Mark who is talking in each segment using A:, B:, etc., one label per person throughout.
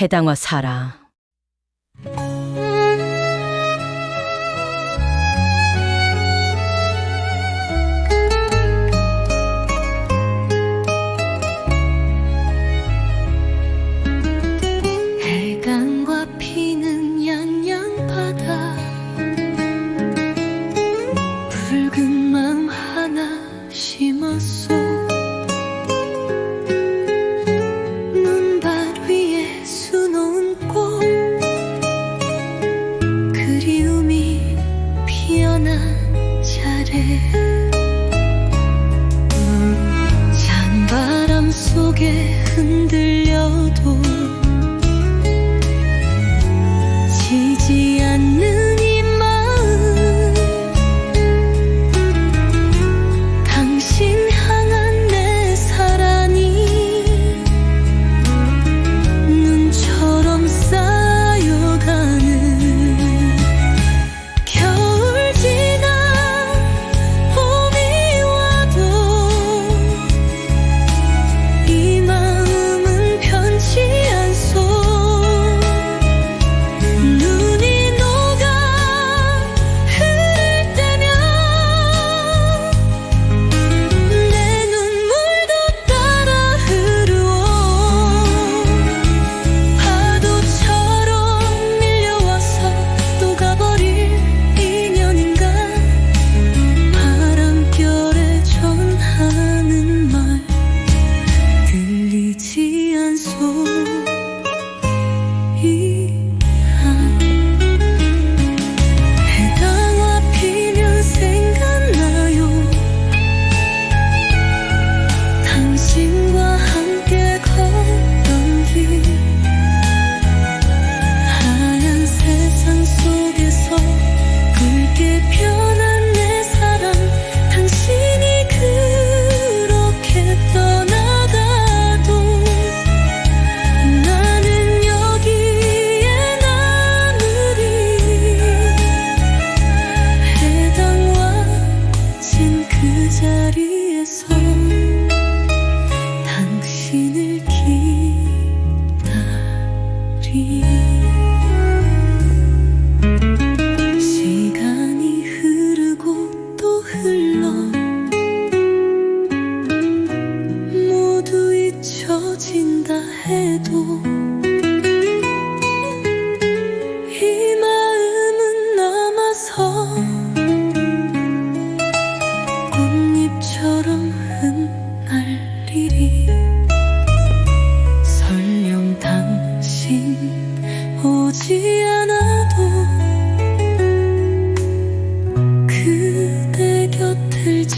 A: 해당화 사라.
B: 한 차례 찬바람 속에 흔들 시간이 흐르고 또 흘러 모두 잊혀진다 해도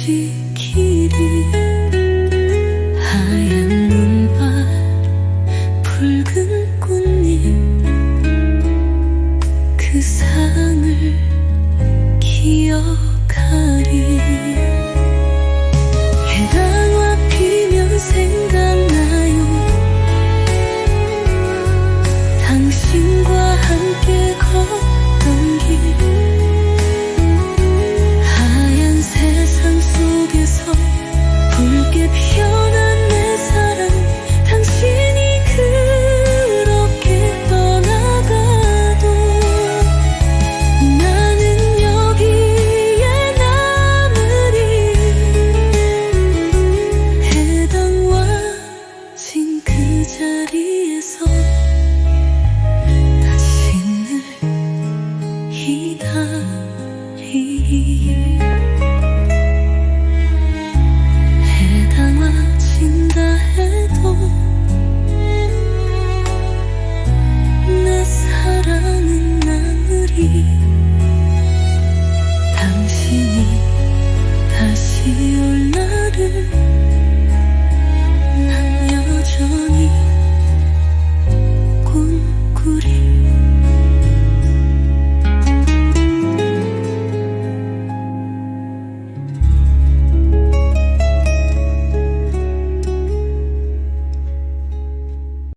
B: melody